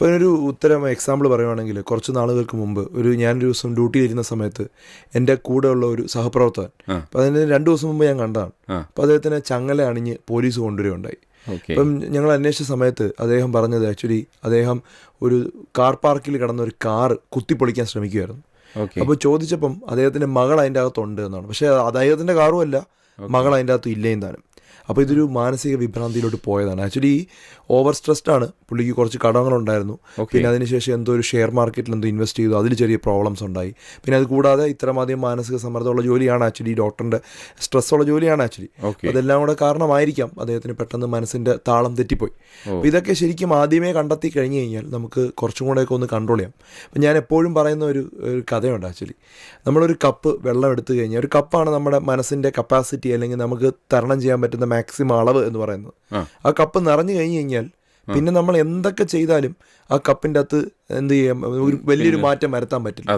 ഇപ്പോൾ ഒരു ഉത്തരം എക്സാമ്പിൾ പറയുവാണെങ്കിൽ കുറച്ച് നാളുകൾക്ക് മുമ്പ് ഒരു ഞാനൊരു ദിവസം ഡ്യൂട്ടിയിലിരുന്ന സമയത്ത് എന്റെ കൂടെയുള്ള ഒരു സഹപ്രവർത്തകൻ. അപ്പോൾ അതിന് രണ്ട് ദിവസം മുമ്പ് ഞാൻ കണ്ടതാണ്. അപ്പോൾ അദ്ദേഹത്തിനെ ചങ്ങല അണിഞ്ഞ് പോലീസ് കൊണ്ടുവരികയുണ്ടായി. അപ്പം ഞങ്ങൾ അന്വേഷിച്ച സമയത്ത് അദ്ദേഹം പറഞ്ഞത് ആക്ച്വലി അദ്ദേഹം ഒരു കാർ പാർക്കിൽ കിടന്ന ഒരു കാർ കുത്തിപ്പൊളിക്കാൻ ശ്രമിക്കുമായിരുന്നു അപ്പോൾ ചോദിച്ചപ്പം അദ്ദേഹത്തിന്റെ മകൾ അതിന്റെ അകത്തുണ്ട് എന്നാണ്. പക്ഷേ അദ്ദേഹത്തിന്റെ കാറും അല്ല മകൾ അതിന്റെ അകത്ത് ഇല്ലേയും താനും. അപ്പോൾ ഇതൊരു മാനസിക വിഭ്രാന്തിയിലോട്ട് പോയതാണ്. ആക്ച്വലി ഓവർ സ്ട്രെസ്ഡ് ആണ്. പുള്ളിക്ക് കുറച്ച് കടങ്ങളുണ്ടായിരുന്നു. പിന്നെ അതിനുശേഷം എന്തോ ഒരു ഷെയർ മാർക്കറ്റിൽ എന്തോ ഇൻവെസ്റ്റ് ചെയ്തു. അതിൽ ചെറിയ പ്രോബ്ലംസ് ഉണ്ടായി. പിന്നെ അത് കൂടാതെ ഇത്രമാധികം മാനസിക സമ്മർദ്ദമുള്ള ജോലിയാണ് ആക്ച്വലി ഡോക്ടറിന്റെ സ്ട്രെസ്സുള്ള ജോലിയാണ് ആക്ച്വലി അതെല്ലാം കൂടെ കാരണമായിരിക്കാം. അദ്ദേഹത്തിന് പെട്ടെന്ന് മനസ്സിന്റെ താളം തെറ്റിപ്പോയി. അപ്പോൾ ഇതൊക്കെ ശരിക്കും ആദ്യമേ കണ്ടെത്തി കഴിഞ്ഞ് കഴിഞ്ഞാൽ നമുക്ക് കുറച്ചും കൂടെയൊക്കെ ഒന്ന് കൺട്രോൾ ചെയ്യാം. അപ്പം ഞാൻ എപ്പോഴും പറയുന്ന ഒരു ഒരു കഥയുണ്ട് ആക്ച്വലി നമ്മളൊരു കപ്പ് വെള്ളം എടുത്തു കഴിഞ്ഞാൽ ഒരു കപ്പാണ് നമ്മുടെ മനസ്സിന്റെ കപ്പാസിറ്റി അല്ലെങ്കിൽ നമുക്ക് തരണം ചെയ്യാൻ പറ്റുന്ന മാക്സിമം അളവ് എന്ന് പറയുന്നത്. ആ. കപ്പ് നിറഞ്ഞു കഴിഞ്ഞ് കഴിഞ്ഞാൽ പിന്നെ നമ്മൾ എന്തൊക്കെ ചെയ്താലും ആ കപ്പിന്റെ അകത്ത് എന്ത് ചെയ്യാം? ഒരു വലിയൊരു മാറ്റം വരുത്താൻ പറ്റില്ല.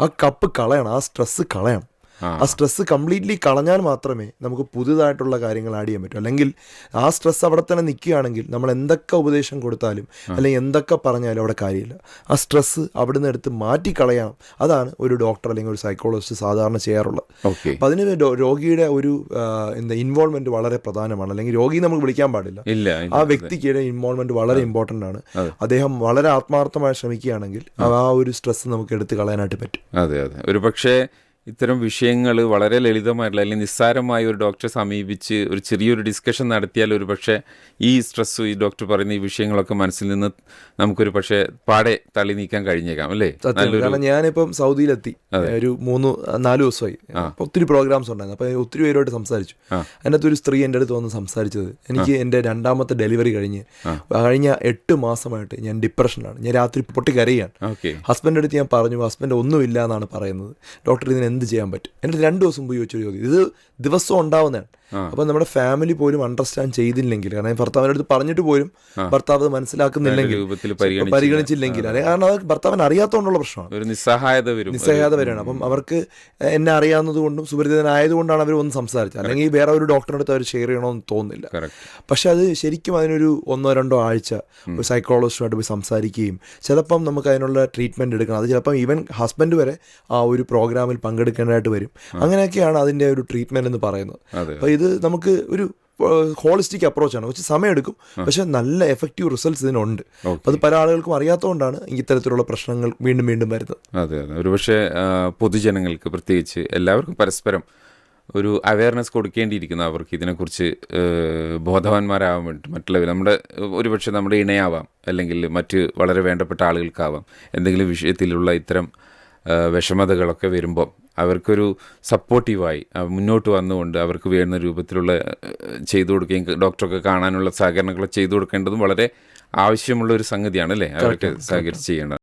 ആ കപ്പ് കളയണം. ആ സ്ട്രെസ് കളയണം. ആ. സ്ട്രെസ് സ്ട്രെസ്സ് കംപ്ലീറ്റ്ലി കളഞ്ഞാൽ മാത്രമേ നമുക്ക് പുതുതായിട്ടുള്ള കാര്യങ്ങൾ ആഡ് ചെയ്യാൻ പറ്റൂ. അല്ലെങ്കിൽ ആ സ്ട്രെസ് അവിടെ തന്നെ നിൽക്കുകയാണെങ്കിൽ നമ്മൾ എന്തൊക്കെ ഉപദേശം കൊടുത്താലും അല്ലെങ്കിൽ എന്തൊക്കെ പറഞ്ഞാലും അവിടെ കാര്യമില്ല. ആ സ്ട്രെസ്സ് അവിടെ നിന്ന് എടുത്ത് മാറ്റി കളയണം അതാണ് ഒരു ഡോക്ടർ അല്ലെങ്കിൽ ഒരു സൈക്കോളജിസ്റ്റ് സാധാരണ ചെയ്യാറുള്ളത്. ഓക്കെ. അപ്പം അതിന് രോഗിയുടെ ഒരു എന്താ ഇൻവോൾവ്മെന്റ് വളരെ പ്രധാനമാണ്. അല്ലെങ്കിൽ രോഗി നമുക്ക് വിളിക്കാൻ പാടില്ല. ആ വ്യക്തിക്ക് ഇൻവോൾവ്മെന്റ് വളരെ ഇമ്പോർട്ടന്റ് ആണ്. അദ്ദേഹം വളരെ ആത്മാർത്ഥമായി ശ്രമിക്കുകയാണെങ്കിൽ ആ. ഒരു സ്ട്രെസ് നമുക്ക് എടുത്ത് കളയാനായിട്ട് പറ്റും. അതെ അതെ. ഒരു പക്ഷേ ഇത്തരം വിഷയങ്ങൾ വളരെ ലളിതമായിട്ടുള്ള അല്ലെങ്കിൽ നിസ്സാരമായ ഒരു ഡോക്ടറെ സമീപിച്ച് ഒരു ചെറിയൊരു ഡിസ്കഷൻ നടത്തിയാൽ ഒരു പക്ഷേ ഈ സ്ട്രെസ് ഈ ഡോക്ടർ പറയുന്ന ഈ വിഷയങ്ങളൊക്കെ മനസ്സിൽ നിന്ന് നമുക്കൊരു പക്ഷേ പാടെ തള്ളി നീക്കാൻ കഴിഞ്ഞേക്കാം അല്ലേ? കാരണം ഞാനിപ്പം സൗദിയിലെത്തി. ഒരു മൂന്ന് നാല് ദിവസമായി. ഒത്തിരി പ്രോഗ്രാംസ് ഉണ്ടായിരുന്നു. അപ്പോൾ ഒത്തിരി പേരോട്ട് സംസാരിച്ചു. അതിനകത്ത് ഒരു സ്ത്രീ എന്റെ അടുത്ത് വന്ന് സംസാരിച്ചത് എനിക്ക് എന്റെ രണ്ടാമത്തെ ഡെലിവറി കഴിഞ്ഞ് കഴിഞ്ഞ എട്ട് മാസമായിട്ട് ഞാൻ ഡിപ്രഷനാണ് ഞാൻ രാത്രി പൊട്ടിക്കരയാണ്. കരയാണ് ഹസ്ബൻഡ് അടുത്ത് ഞാൻ പറഞ്ഞു ഹസ്ബൻഡ് ഒന്നുമില്ല എന്നാണ് പറയുന്നത്. ഡോക്ടർ ഇതിന് എന്ത് ചെയ്യാൻ പറ്റും എന്നിട്ട് രണ്ട് ദിവസം പോയി ചോദിച്ചൊരു ചോദ്യം ഇത് ദിവസം ഉണ്ടാവുന്നതാണ്. അപ്പം നമ്മുടെ ഫാമിലി പോലും അണ്ടർസ്റ്റാൻഡ് ചെയ്തില്ലെങ്കിൽ കാരണം ഭർത്താവിന്റെ അടുത്ത് പറഞ്ഞിട്ട് പോലും ഭർത്താവ് അത് മനസ്സിലാക്കുന്നില്ലെങ്കിൽ പരിഗണിച്ചില്ലെങ്കിൽ പരിഗണിച്ചില്ല കാരണം അത് ഭർത്താവിന് അറിയാത്തതുകൊണ്ടുള്ള പ്രശ്നമാണ്. നിസ്സഹായത വരും. നിസ്സഹായത വരികയാണ്. അപ്പം അവർക്ക് എന്നെ അറിയാവുന്നതുകൊണ്ടും സുപരിചിതനായതുകൊണ്ടാണ് അവർ ഒന്ന് സംസാരിച്ചത്. അല്ലെങ്കിൽ വേറെ ഒരു ഡോക്ടറിന്റെ അടുത്ത് അവർ ഷെയർ ചെയ്യണമെന്ന് തോന്നുന്നില്ല. പക്ഷെ അത് ശരിക്കും അതിനൊരു ഒന്നോ രണ്ടോ ആഴ്ച ഒരു സൈക്കോളജിസ്റ്റുമായിട്ട് പോയി സംസാരിക്കുകയും ചിലപ്പം നമുക്ക് അതിനുള്ള ട്രീറ്റ്മെന്റ് എടുക്കണം. അത് ചിലപ്പം ഈവൻ ഹസ്ബൻഡ് വരെ ആ ഒരു പ്രോഗ്രാമിൽ പങ്കെടുക്കേണ്ടതായിട്ട് വരും. അങ്ങനെയൊക്കെയാണ് അതിന്റെ ഒരു ട്രീറ്റ്മെന്റ് എന്ന് പറയുന്നത്. അപ്പോൾ ഇത് നമുക്ക് ഒരു ഹോളിസ്റ്റിക് അപ്രോച്ചാണ്. കുറച്ച് സമയമെടുക്കും. പക്ഷെ നല്ല എഫക്റ്റീവ് റിസൾട്ട്സ് ഇതിനുണ്ട്. അത് പല ആളുകൾക്കും അറിയാത്തതുകൊണ്ടാണ് ഇത്തരത്തിലുള്ള പ്രശ്നങ്ങൾ വീണ്ടും വീണ്ടും വരുന്നത്. അതെ അതെ. ഒരുപക്ഷെ പൊതുജനങ്ങൾക്ക് പ്രത്യേകിച്ച് എല്ലാവർക്കും പരസ്പരം ഒരു അവയർനെസ് കൊടുക്കേണ്ടിയിരിക്കുന്നു അവർക്ക് ഇതിനെക്കുറിച്ച് ബോധവാന്മാരാകാൻ ബോധവാന്മാരാവാൻ വേണ്ടി മറ്റുള്ളവർ. നമ്മുടെ ഒരുപക്ഷെ നമ്മുടെ ഇണയാവാം അല്ലെങ്കിൽ മറ്റ് വളരെ വേണ്ടപ്പെട്ട ആളുകൾക്കാവാം എന്തെങ്കിലും വിഷയത്തിലുള്ള ഇത്തരം വിഷമതകളൊക്കെ വരുമ്പം അവർക്കൊരു സപ്പോർട്ടീവായി മുന്നോട്ട് വന്നുകൊണ്ട് അവർക്ക് വേണ്ട രൂപത്തിലുള്ള ചെയ്തു കൊടുക്കുകയും ഡോക്ടറൊക്കെ കാണാനുള്ള സഹകരണങ്ങളൊക്കെ ചെയ്തു കൊടുക്കേണ്ടതും വളരെ ആവശ്യമുള്ള ഒരു സംഗതിയാണ് അല്ലേ അവർക്ക് സഹകരിച്ച് ചെയ്യേണ്ടത്.